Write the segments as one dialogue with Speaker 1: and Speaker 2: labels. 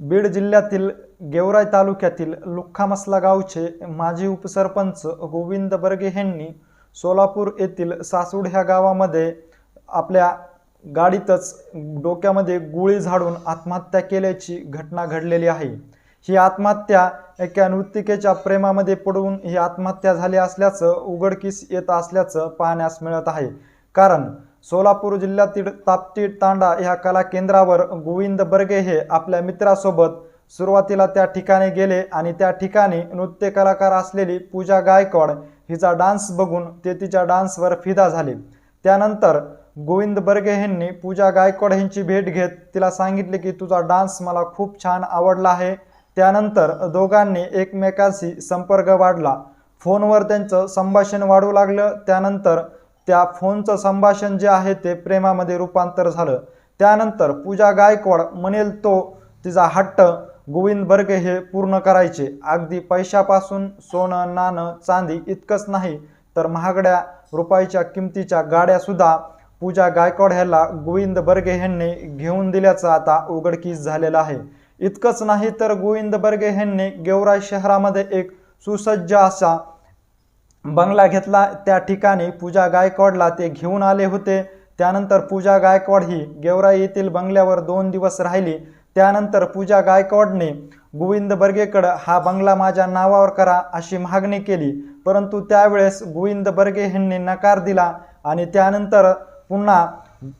Speaker 1: बीड जिल्ह्यातील गेवराई तालुक्यातील लुख्खामसला गावचे माजी उपसरपंच गोविंद बर्गे यांनी सोलापूर येथील सासूड ह्या गावामध्ये आपल्या गाडीतच डोक्यामध्ये गोळी झाडून आत्महत्या केल्याची घटना घडलेली आहे. ही आत्महत्या एका नृत्तिकेच्या प्रेमामध्ये पडून ही आत्महत्या झाली असल्याचं उघडकीस येत असल्याचं पाहण्यास मिळत आहे. कारण सोलापूर जिल्ह्यातील ताप्ती तांडा ह्या कला केंद्रावर गोविंद बर्गे हे आपल्या मित्रासोबत सुरुवातीला त्या ठिकाणी गेले आणि त्या ठिकाणी नृत्य कलाकार असलेली पूजा गायकवाड हिचा डान्स बघून ते तिच्या डान्सवर फिदा झाले. त्यानंतर गोविंद बर्गे यांनी पूजा गायकवाड यांची भेट घेत तिला सांगितले की तुझा डान्स मला खूप छान आवडला आहे. त्यानंतर दोघांनी एकमेकांशी संपर्क वाढला. फोनवर त्यांचं संभाषण वाढू लागलं. त्यानंतर त्या फोनचं संभाषण जे आहे ते प्रेमामध्ये रूपांतर झालं. त्यानंतर पूजा गायकवाड म्हणेल तो तिचा हट्ट गोविंद बर्गे हे पूर्ण करायचे. अगदी पैशापासून सोनं नाणं चांदी इतकंच नाही तर महागड्या रुपयाच्या किमतीच्या गाड्यासुद्धा पूजा गायकवाड ह्याला गोविंद बर्गे ह्यांनी घेऊन दिल्याचं आता उघडकीस झालेलं आहे. इतकंच नाही तर गोविंद बर्गे ह्यांनी गेवराई शहरामध्ये एक सुसज्ज असा बंगला घेतला. त्या ठिकाणी पूजा गायकवाडला ते घेऊन आले होते. त्यानंतर पूजा गायकवाड ही गेवराई येथील बंगल्यावर दोन दिवस राहिली. त्यानंतर पूजा गायकवाडने गोविंद बर्गेकडं हा बंगला माझ्या नावावर करा अशी मागणी केली. परंतु त्यावेळेस गोविंद बर्गे यांनी नकार दिला आणि त्यानंतर पुन्हा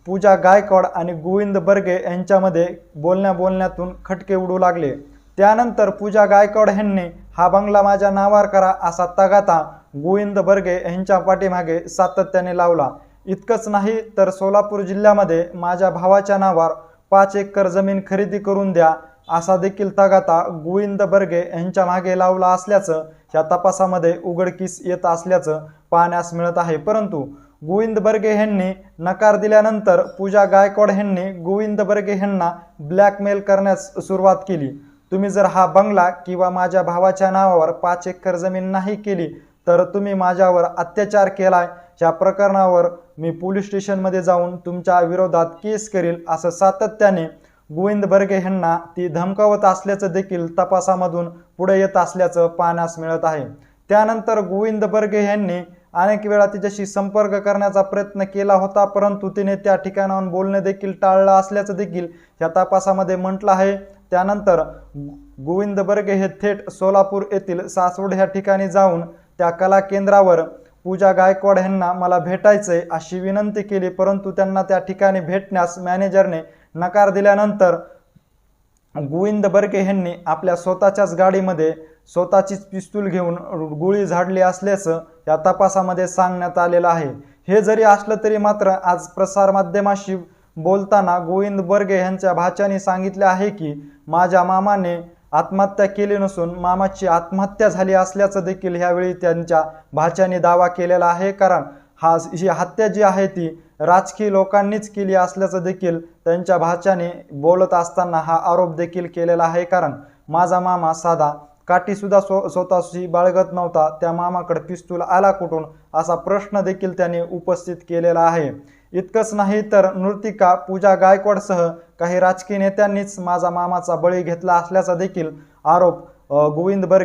Speaker 1: पूजा गायकवाड आणि गोविंद बर्गे यांच्यामध्ये बोलण्या बोलण्यातून खटके उडू लागले. त्यानंतर पूजा गायकवाड यांनी हा बंगला माझ्या नावावर करा असा तगाता गोविंद बर्गे यांच्या पाठीमागे सातत्याने लावला. इतकंच नाही तर सोलापूर जिल्ह्यामध्ये माझ्या भावाच्या नावावर पाच एकर जमीन खरेदी करून द्या असा देखील तगाता गोविंद बर्गे यांच्या मागे लावला असल्याचं या तपासामध्ये उघडकीस येत असल्याचं पाहण्यास मिळत आहे. परंतु गोविंद बर्गे यांनी नकार दिल्यानंतर पूजा गायकवाड यांनी गोविंद बर्गे यांना ब्लॅकमेल करण्यास सुरुवात केली. तुम्ही जर हा बंगला किंवा माझ्या भावाच्या नावावर पाच एकर जमीन नाही केली तर तुम्ही माझ्यावर अत्याचार केलाय. या प्रकरणावर मी पोलीस स्टेशनमध्ये जाऊन तुमच्या विरोधात केस करील असं सातत्याने गोविंद बर्गे यांना ती धमकावत असल्याचं देखील तपासामधून पुढे येत असल्याचं पाहण्यास मिळत आहे. त्यानंतर गोविंद बर्गे यांनी अनेक वेळा तिच्याशी संपर्क करण्याचा प्रयत्न केला होता परंतु तिने त्या ठिकाणाहून बोलणे देखील टाळलं असल्याचं देखील या तपासामध्ये म्हटलं आहे. त्यानंतर गोविंद बर्गे हे थेट सोलापूर येथील सासवड ह्या ठिकाणी जाऊन त्या कला केंद्रावर पूजा गायकवाड यांना मला भेटायचे अशी विनंती केली परंतु त्यांना त्या ठिकाणी भेटण्यास मॅनेजरने नकार दिल्यानंतर गोविंद बर्गे यांनी आपल्या स्वतःच्याच गाडीमध्ये स्वतःचीच पिस्तूल घेऊन गोळी झाडली असल्याचं या तपासामध्ये सांगण्यात आलेलं आहे. हे जरी असलं तरी मात्र आज प्रसारमाध्यमाशी बोलताना गोविंद बर्गे यांच्या भाच्याने सांगितले आहे की माझ्या मामाने आत्महत्या केली नसून मामाची आत्महत्या झाली असल्याचं देखील ह्यावेळी त्यांच्या भाच्याने दावा केलेला आहे. कारण हा ही हत्या जी आहे ती राजकीय लोकांनीच केली असल्याचं देखील त्यांच्या भाच्याने बोलत असताना हा आरोप देखील केलेला आहे. कारण माझा मामा साधा काठीसुद्धा स्व स्वतःशी बाळगत नव्हता. त्या मामाकडे पिस्तूल आला कुठून असा प्रश्न देखील त्याने उपस्थित केलेला आहे. इतकंच नाही तर नृतिका पूजा गायकवाडसह काही राजकीय नेत्यांनीच माझा मामाचा बळी घेतला असल्याचा देखील आरोप गोविंद बर्गे